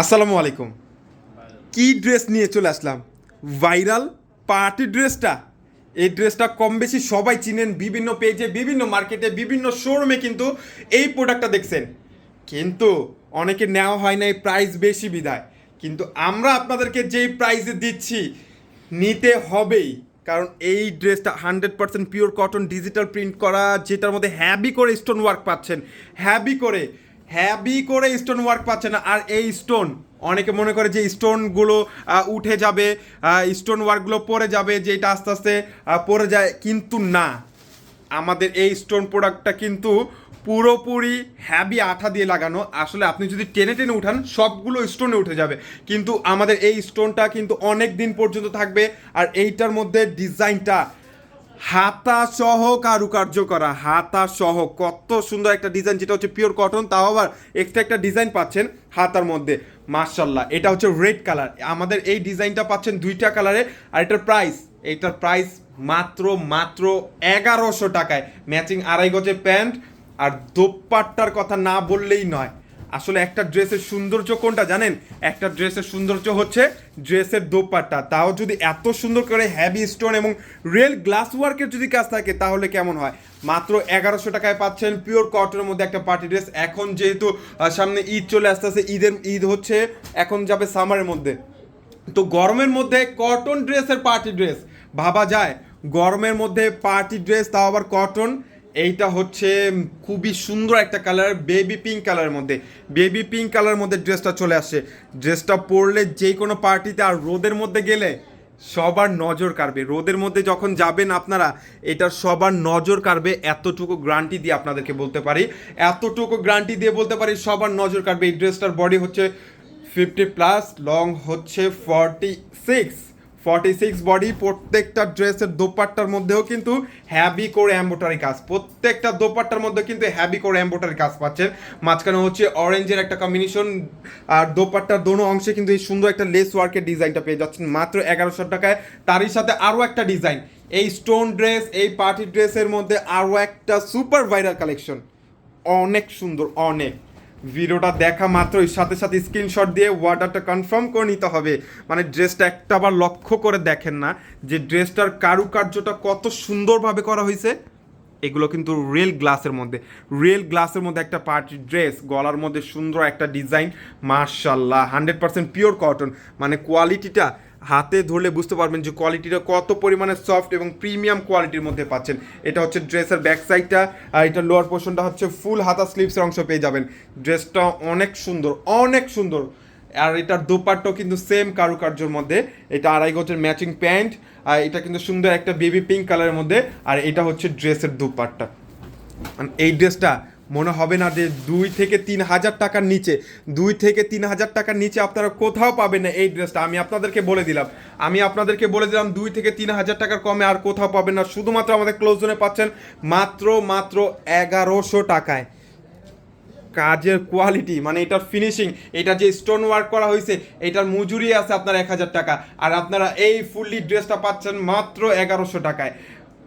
আসসালামু আলাইকুম। কি ড্রেস নিয়ে চলে আসলাম? ভাইরাল পার্টি ড্রেসটা এই ড্রেসটা কম বেশি সবাই চিনেন, বিভিন্ন পেজে বিভিন্ন মার্কেটে বিভিন্ন শোরুমে কিন্তু এই প্রোডাক্টটা দেখছেন। কিন্তু অনেকে নেওয়া হয় না এই প্রাইস বেশি বিদায় কিন্তু আমরা আপনাদেরকে যেই প্রাইসে দিচ্ছি, নিতে হবেই। কারণ এই ড্রেসটা hundred percent pure cotton digital print করা, যেটার মধ্যে হ্যাভি করে স্টোন ওয়ার্ক পাচ্ছেন হ্যাভি করে হ্যাভি করে স্টোন ওয়ার্ক পাচ্ছে না। আর এই স্টোন অনেকে মনে করে যে স্টোনগুলো উঠে যাবে স্টোন ওয়ার্কগুলো পরে যাবে, যে এটা আস্তে আস্তে পরে যায়, কিন্তু না। আমাদের এই স্টোন প্রোডাক্টটা কিন্তু পুরোপুরি হ্যাভি আঠা দিয়ে লাগানো। আসলে আপনি যদি টেনে টেনে উঠান, সবগুলো স্টোনে উঠে যাবে। কিন্তু আমাদের এই স্টোনটা কিন্তু অনেক দিন পর্যন্ত থাকবে, আর এইটার মধ্যে ডিজাইনটা হাতা সহ কারুকার্য করা হাতা সহ কত সুন্দর একটা ডিজাইন যেটা হচ্ছে পিওর কটন তাও আবার এক্সট্রা একটা ডিজাইন পাচ্ছেন হাতার মধ্যে। মার্শাল্লাহ এটা হচ্ছে রেড কালার আমাদের এই ডিজাইনটা পাচ্ছেন দুইটা কালারে আর এটার প্রাইস এইটার প্রাইস মাত্র মাত্র এগারোশো টাকায়। ম্যাচিং আড়াই গজে প্যান্ট আর দোপাট্টার কথা না বললেই নয়। আসলে একটা ড্রেসের সৌন্দর্য কোনটা জানেন? একটা ড্রেসের সৌন্দর্য হচ্ছে ড্রেসের দোপাট্টা। তাও যদি এত সুন্দর করে হ্যাভি স্টোন এবং রিয়েল গ্লাস ওয়ার্কের যদি কাজ থাকে, তাহলে কেমন হয়? মাত্র এগারোশো টাকায় পাচ্ছেন পিওর কটনের মধ্যে একটা পার্টি ড্রেস এখন যেহেতু সামনে ঈদ চলে আসতে আসতে ঈদের ঈদ হচ্ছে, এখন যাবে সামারের মধ্যে। তো গরমের মধ্যে কটন ড্রেসের পার্টি ড্রেস ভাবা যায়, গরমের মধ্যে পার্টি ড্রেস তাও আবার কটন এইটা হচ্ছে খুবই সুন্দর একটা কালার বেবি পিঙ্ক কালারের মধ্যে। বেবি পিঙ্ক কালারের মধ্যে ড্রেসটা চলে আসে ড্রেসটা পরলে যে কোনো পার্টিতে আর রোদের মধ্যে গেলে সবার নজর কাড়বে। রোদের মধ্যে যখন যাবেন আপনারা, এটা সবার নজর কাড়বে, এতটুকু গ্রান্টি দিয়ে আপনাদেরকে বলতে পারি। এতটুকু গ্রান্টি দিয়ে বলতে পারি, সবার নজর কাড়বে। এই ড্রেসটার বডি হচ্ছে ফিফটি প্লাস লং হচ্ছে forty six forty six body প্রত্যেকটা ড্রেসের দোপাট্টার মধ্যেও কিন্তু হ্যাভি করে এম্বোটারি কাজ। প্রত্যেকটা দোপাট্টার মধ্যে কিন্তু হ্যাভি করে এম্বোটারি কাজ পাচ্ছেন। মাঝখানে হচ্ছে অরেঞ্জের একটা কম্বিনেশন আর দোপাট্টার দোনো অংশে কিন্তু এই সুন্দর একটা লেস ওয়ার্কের ডিজাইনটা পেয়ে যাচ্ছেন। মাত্র এগারোশো টাকায় তারই সাথে আরও একটা ডিজাইন এই স্টোন ড্রেস এই পার্টি ড্রেসের মধ্যে আরও একটা সুপার ভাইরাল কালেকশন অনেক সুন্দর, অনেক। ভিডিওটা দেখা মাত্রই। সাথে সাথে স্ক্রিনশট দিয়ে অর্ডারটা কনফার্ম করে নিতে হবে। মানে ড্রেসটা একটা আবার লক্ষ্য করে দেখেন না যে ড্রেসটার কারুকার্যটা কত সুন্দরভাবে করা হয়েছে। এগুলো কিন্তু রিয়েল গ্লাসের মধ্যে। রিয়েল গ্লাসের মধ্যে একটা পার্টি ড্রেস গলার মধ্যে সুন্দর একটা ডিজাইন মার্শাল্লাহ হান্ড্রেড পার্সেন্ট পিওর কটন মানে কোয়ালিটিটা হাতে ধরলে বুঝতে পারবেন যে কোয়ালিটিটা কত পরিমাণে সফট এবং প্রিমিয়াম কোয়ালিটির মধ্যে পাচ্ছেন। এটা হচ্ছে ড্রেসের ব্যাক সাইডটা আর এটা লোয়ার পোর্শনটা হচ্ছে ফুল হাতা স্লিভসের অংশ পেয়ে যাবেন। ড্রেসটা অনেক সুন্দর অনেক সুন্দর। আর এটার দোপাট্টাও কিন্তু সেম কারুকার্যর মধ্যে। এটা আড়াই গজের ম্যাচিং প্যান্ট আর এটা কিন্তু সুন্দর একটা বেবি পিঙ্ক কালারের মধ্যে। আর এটা হচ্ছে ড্রেসের দোপাট্টা। এই ড্রেসটা মনে হবে না যে দুই থেকে তিন হাজার টাকার নিচে, দুই থেকে তিন হাজার টাকার নিচে আপনারা কোথাও পাবেন না এই ড্রেসটা। আমি আপনাদেরকে বলে দিলাম। আমি আপনাদেরকে বলে দিলাম, দুই থেকে তিন হাজার টাকার কমে আর কোথাও পাবেন না। শুধুমাত্র আমাদের ক্লোজ জোনে পাচ্ছেন মাত্র মাত্র এগারোশো টাকায়। কাজের কোয়ালিটি মানে এটার ফিনিশিং এটা যে স্টোন ওয়ার্ক করা হয়েছে, এটার মজুরি আছে আপনার এক হাজার টাকা। আর আপনারা এই ফুললি ড্রেসটা পাচ্ছেন মাত্র এগারোশো টাকায়।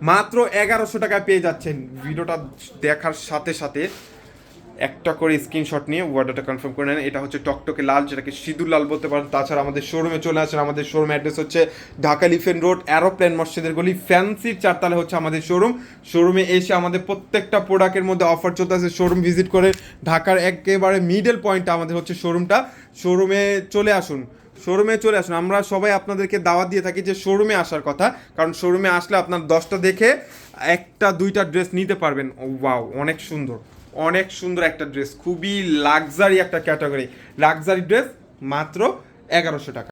মাত্র এগারোশো টাকায় পেয়ে যাচ্ছেন। ভিডিওটা দেখার সাথে সাথে একটা করে স্ক্রিনশট নিয়ে অর্ডারটা কনফার্ম করে নেন। এটা হচ্ছে টকটকে লাল, যেটাকে সিঁদুর লাল বলতে পারেন। তাছাড়া আমাদের শোরুমে চলে আসেন। আমাদের শোরুম অ্যাড্রেস হচ্ছে ঢাকা লিফেন রোড, অ্যারোপ্লেন মসজিদের গলি ফ্যান্সির চারতলা হচ্ছে আমাদের শোরুম শোরুমে এসে আমাদের প্রত্যেকটা প্রোডাক্টের মধ্যে অফার চলতে আছে শোরুম ভিজিট করে ঢাকার একেবারে মিডল পয়েন্টটা আমাদের হচ্ছে শোরুমটা শোরুমে চলে আসুন। শোরুমে চলে আসুন। আমরা সবাই আপনাদেরকে দাওয়াত দিয়ে থাকি যে শোরুমে আসার কথা। কারণ শোরুমে আসলে আপনার দশটা দেখে একটা, দুইটা ড্রেস নিতে পারবেন। ওয়াও, অনেক সুন্দর। অনেক সুন্দর একটা ড্রেস। খুবই লাক্সারি একটা ক্যাটাগরি। লাক্সারি ড্রেস মাত্র এগারোশো টাকা।